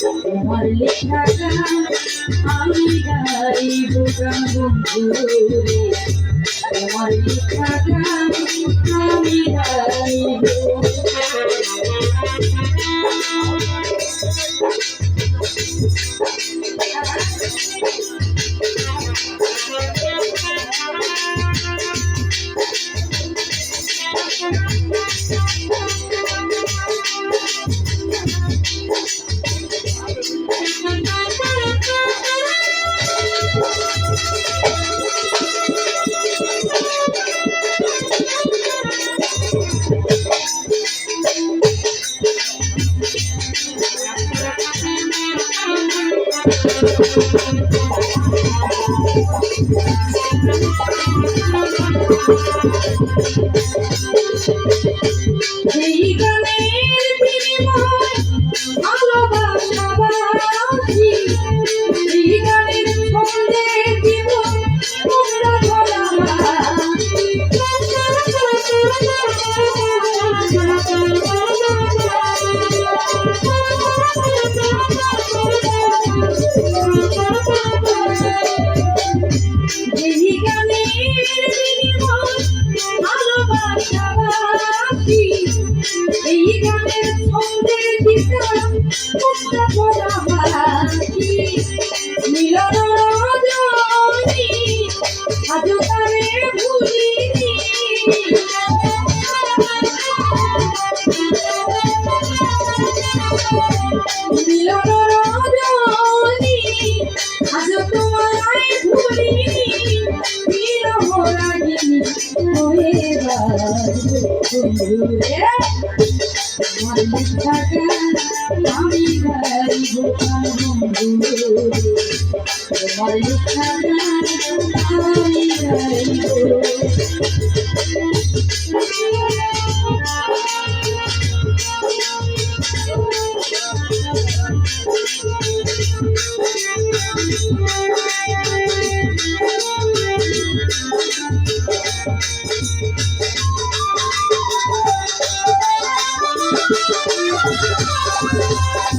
তোমার লেখা আমি গাইব গান বন্ধুরে তোমার লেখা আমি গাইব Thank you. এই গানের ছন্দে দিশা আমি তোমার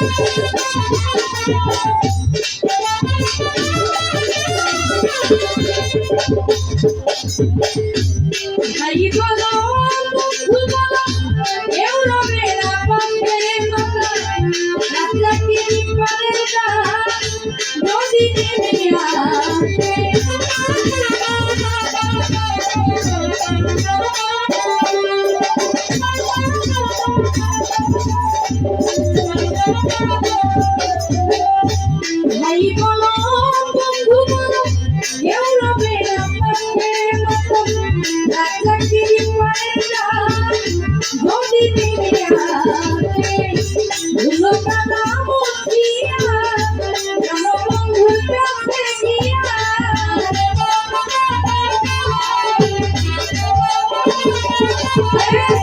Okay, okay.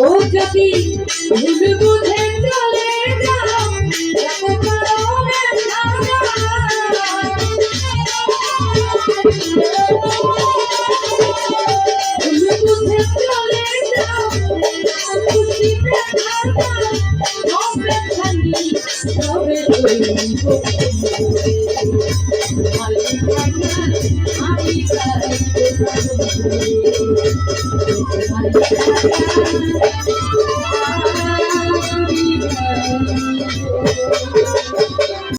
ও যদি Thank you. Thank you.